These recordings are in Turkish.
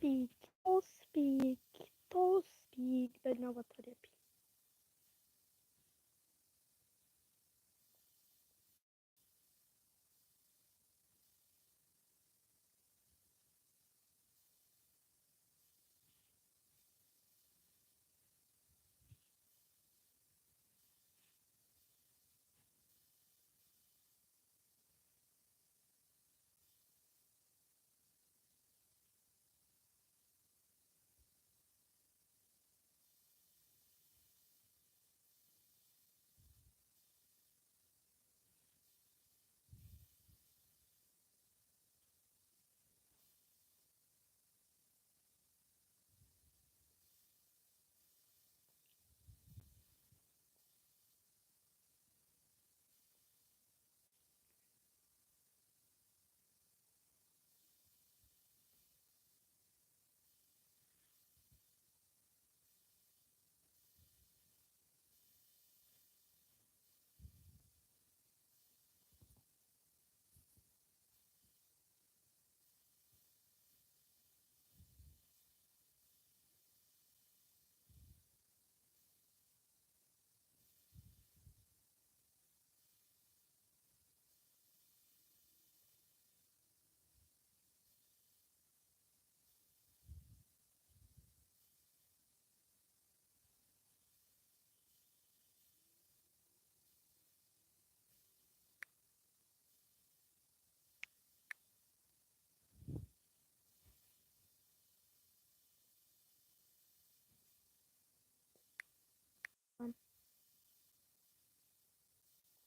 Tospik, Tospik, Tospik. Ben avatar yapayım.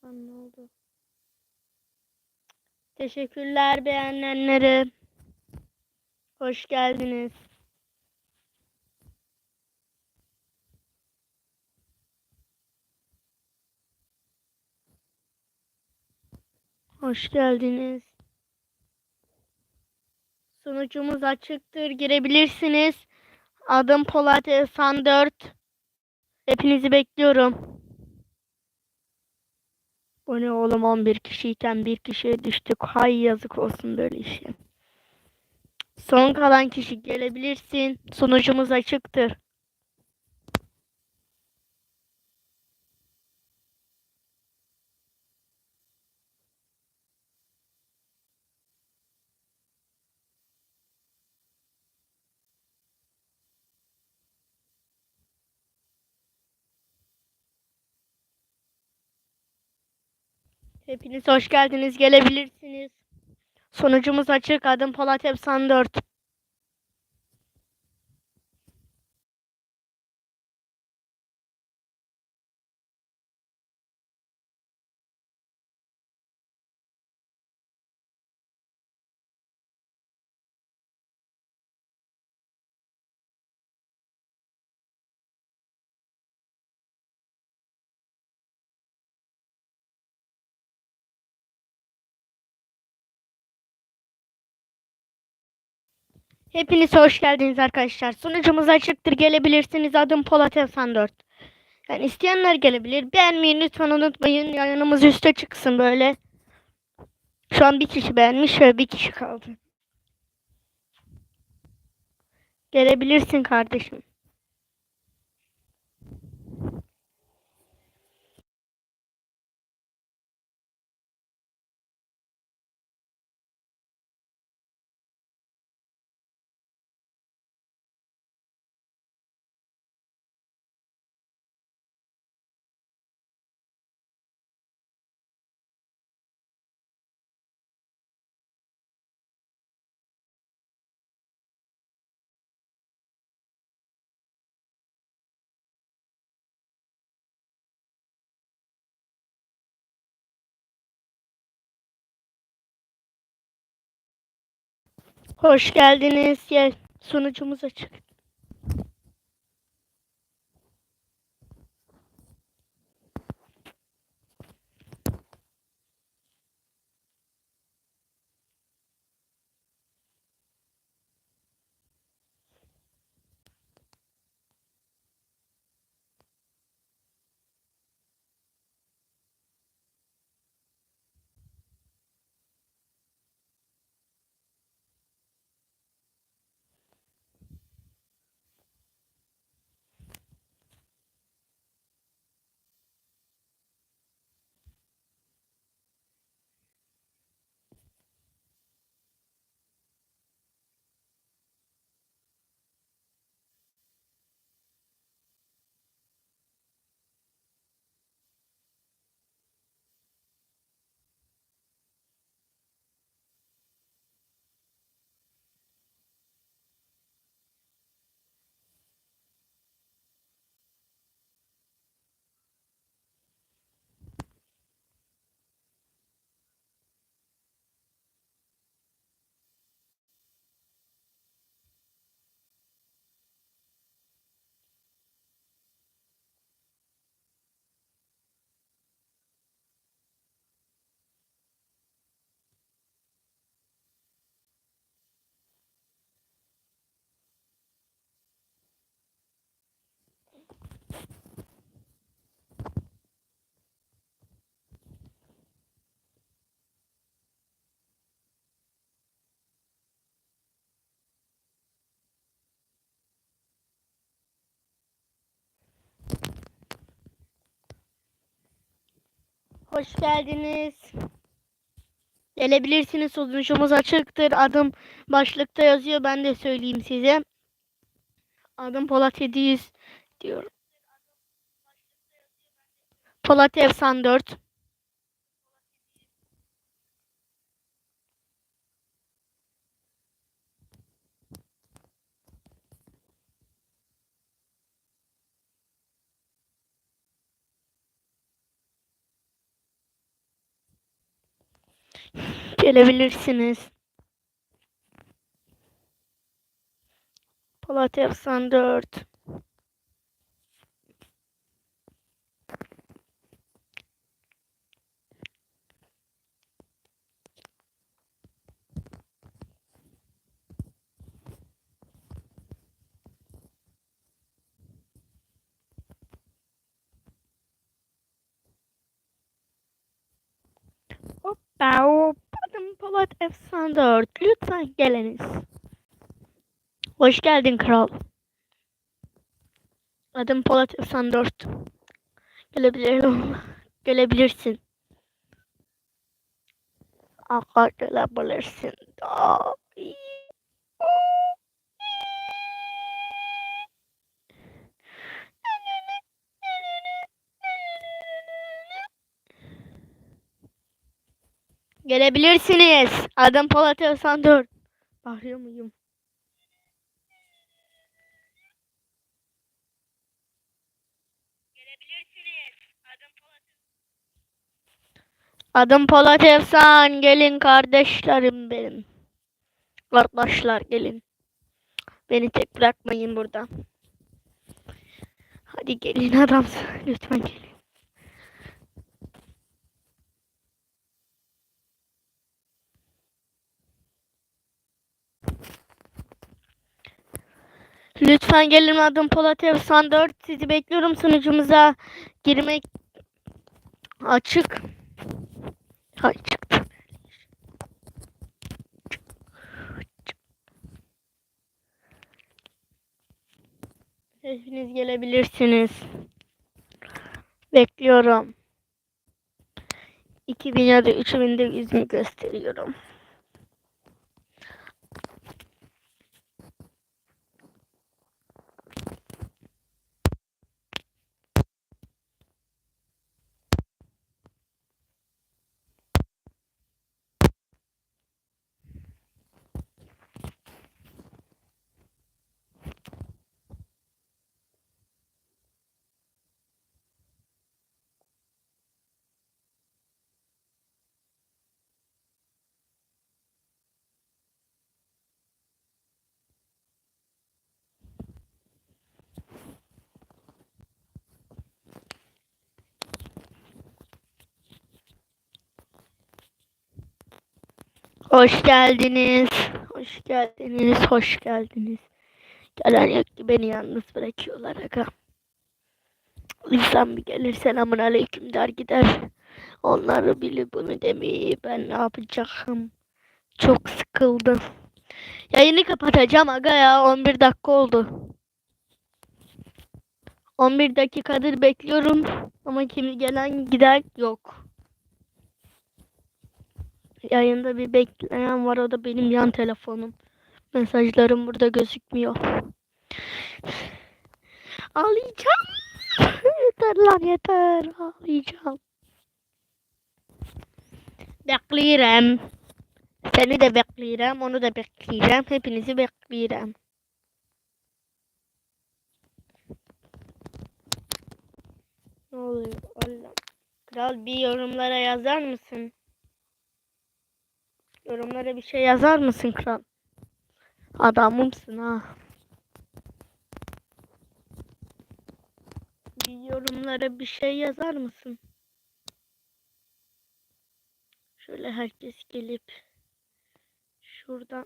Lan ne oldu? Teşekkürler beğenenlere. Hoş geldiniz. Hoş geldiniz. Sunucumuz açıktır. Girebilirsiniz. Adım Polat Esan 4. Hepinizi bekliyorum. Bu ne oğlum 11 kişiyken bir kişiye düştük. Hay yazık olsun böyle işe. Son kalan kişi gelebilirsin. Sunucumuz açıktır. Hepiniz hoş geldiniz. Gelebilirsiniz. Sonucumuz açık. Adım Polat Efsan 4. Hepiniz hoş geldiniz arkadaşlar. Sunucumuz açıktır. Gelebilirsiniz. Adım Polat Efsan 4. Yani isteyenler gelebilir. Beğenmeyi lütfen unutmayın. Yayınımız üste çıksın böyle. Şu an bir kişi beğenmiş ve bir kişi kaldı. Gelebilirsin kardeşim. Hoş geldiniz. Gel. Sunucumuz açık. Hoş geldiniz. Gelebilirsiniz. Sonucumuz açıktır. Adım başlıkta yazıyor. Ben de söyleyeyim size. Adım Polat 700 diyorum. Polat Efsan 4. Gelebilirsiniz. Polat Efsan 4. Hoppa hop. Adım Polat Efsan 4. Lütfen geliniz. Hoş geldin kral. Adım Polat Efsan 4. Gelebilirim. Gelebilirsin. Aka gelebilirsin. İyi. Gelebilirsiniz. Adım Polat Özhan 4. Bağırıyor muyum? Adım Polat Efsan. Gelin kardeşlerim benim. Kardeşler gelin. Beni tek bırakmayın burada. Hadi gelin adam. Lütfen gelin. Lütfen gelin adım Polat Efsan 4. Sizi bekliyorum sunucumuza girmek açık. Hay. Hepiniz gelebilirsiniz. Bekliyorum. 2000 ya da 3000'de yüzümü gösteriyorum. Hoş geldiniz. Hoş geldiniz. Hoş geldiniz. Gelen yok ki beni yalnız bırakıyorlar aga. İnsan bir gelir selamun aleyküm der gider. Onları bile bunu demeyi ben ne yapacağım? Çok sıkıldım. Yayını kapatacağım aga ya 11 dakika oldu. 11 dakikadır bekliyorum ama kimi gelen gider yok. Yayında bir bekleyen var o da benim yan telefonum. Mesajlarım burada gözükmüyor. Ağlayacağım. yeter lan yeter. Ağlayacağım. Bekliyorum. Seni de bekliyorum. Onu da bekleyeceğim. Hepinizi bekliyorum. Ne oluyor? Allah. Kral bir yorumlara yazar mısın? Yorumlara bir şey yazar mısın kral? Adamımsın ha. Bir yorumlara bir şey yazar mısın? Şöyle herkes gelip şuradan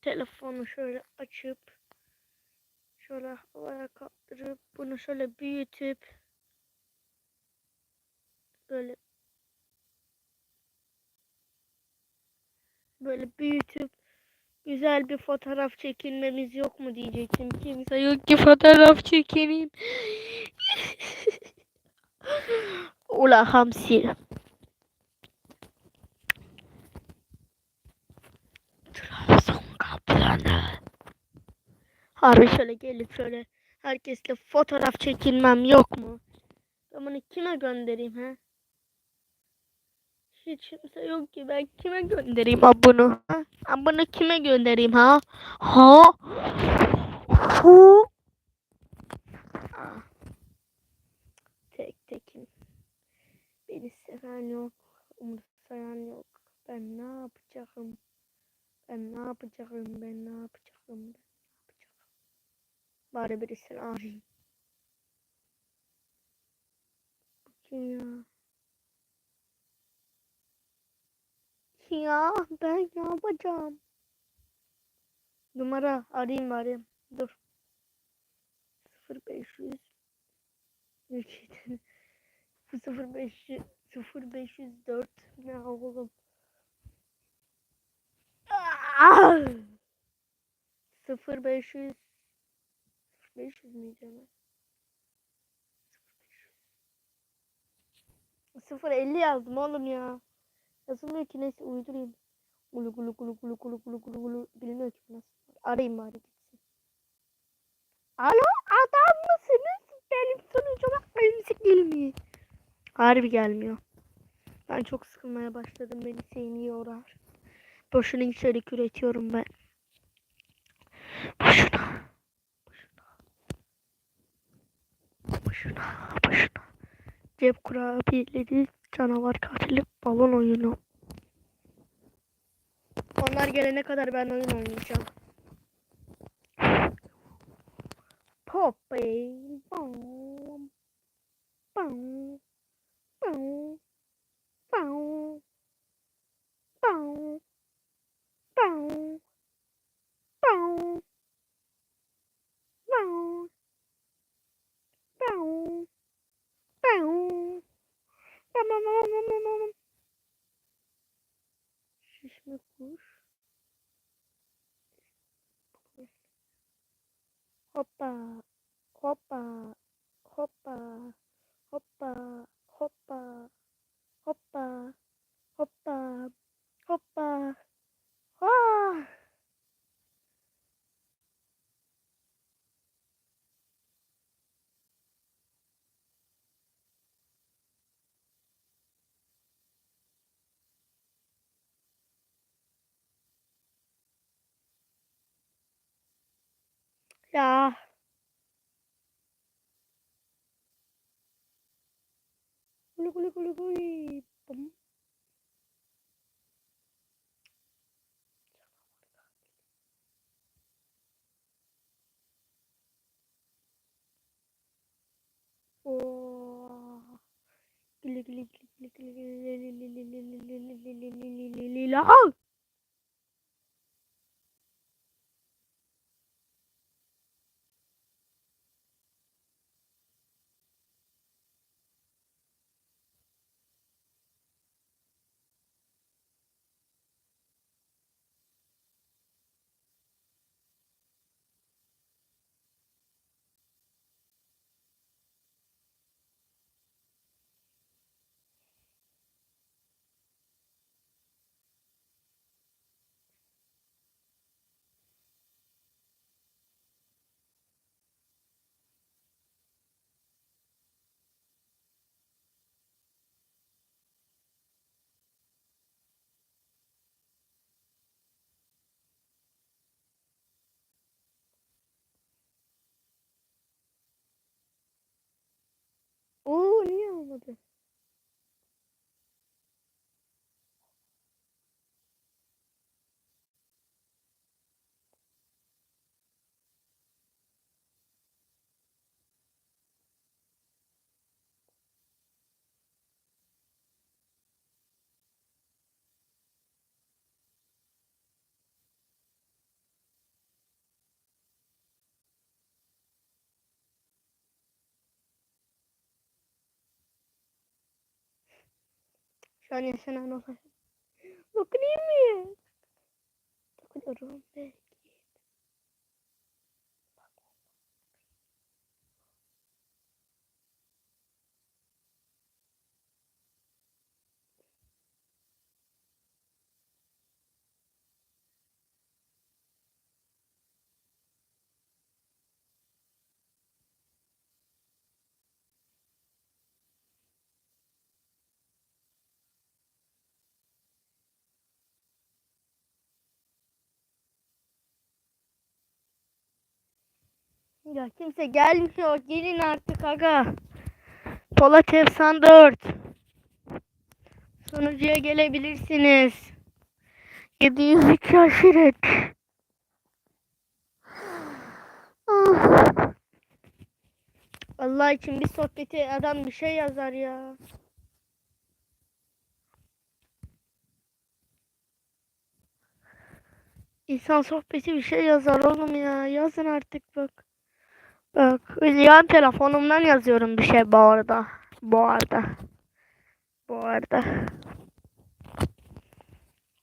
telefonu şöyle açıp şöyle havaya kaldırıp bunu şöyle büyütüp böyle böyle büyütüp güzel bir fotoğraf çekilmemiz yok mu diyecektim. Kimse yok ki fotoğraf çekelim. Ula hamsi. Trabzon kaplanı. Harbi şöyle gelip şöyle herkesle fotoğraf çekilmem yok mu? Ben bunu kime göndereyim ha? Hiç kimse yok ki ben kime göndereyim ha bunu? Ha? Bunu kime göndereyim ha? Ha? Hu? Ah. Tek tekim. Beni seven yok. Umursayan yok. Ben ne yapacağım? Ben ne yapacağım? Ben ne yapacağım? Ben ne yapacağım? Bari birisini arayayım. Bu Kim ya? Ya ben ne yapacağım? Numara arayayım arayayım. Dur. 0500 Ülkeden bu 0500 0504 ne oğlum? Ah! 0500 500 miydi hemen? 050 yazdım oğlum ya. Yazılmıyor ki neyse uydurayım. Gulu gulu gulu gulu gulu gulu gulu gulu bilmiyor ki nasıl. Arayayım bari gitsin. Alo adam mısınız? Benim sonucuma müzik gelmiyor. Harbi gelmiyor. Ben çok sıkılmaya başladım. Beni seni yorar. Boşuna içerik üretiyorum ben. Boşuna. Boşuna. Boşuna. Boşuna. Cep kurabiyeleri, canavar katili, balon oyunu. Onlar gelene kadar ben oyun oynayacağım. Poppy. Bom. Bom. Bom. Bom. Bom. Bom. Bom. Bom. Bom. Bom. Bom, bom, bom, bom. Şişme kuş. Hoppa. Hoppa. Hoppa. Hoppa. Hoppa. Hoppa. Hoppa. Hoppa. Ah! cho Ui, ui, ui, ui, bấm Lila. Şu an yaşanan olay. Dokunayım mı? Dokunuyorum Ya kimse gelmiyor. Gelin artık aga. Polat Efsan 4. Sonucuya gelebilirsiniz. 702 aşiret. Ah. Allah için bir sohbeti adam bir şey yazar ya. İnsan sohbeti bir şey yazar oğlum ya. Yazın artık bak. Bak. Yan telefonumdan yazıyorum bir şey bu arada. Bu arada. Bu arada.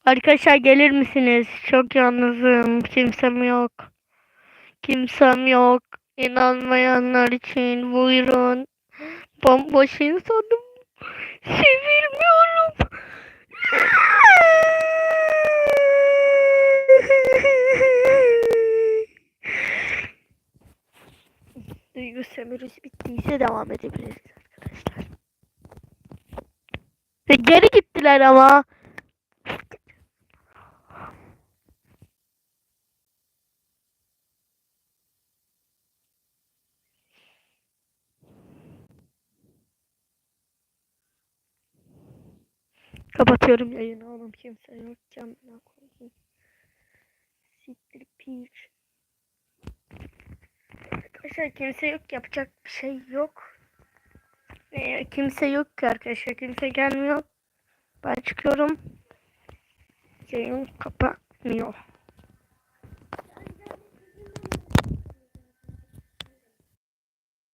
Arkadaşlar gelir misiniz? Çok yalnızım. Kimsem yok. Kimsem yok. İnanmayanlar için buyurun. Bomboş insanım. Sevilmiyorum. Duygu sömürüsü bittiyse devam edebiliriz arkadaşlar. Ve geri gittiler ama. Kapatıyorum yayını oğlum kimse yok camına koyayım. Siktir piç. Arkadaşlar kimse yok yapacak bir şey yok. Ee, kimse yok ki arkadaşlar kimse gelmiyor. Ben çıkıyorum. Yayın kapanıyor.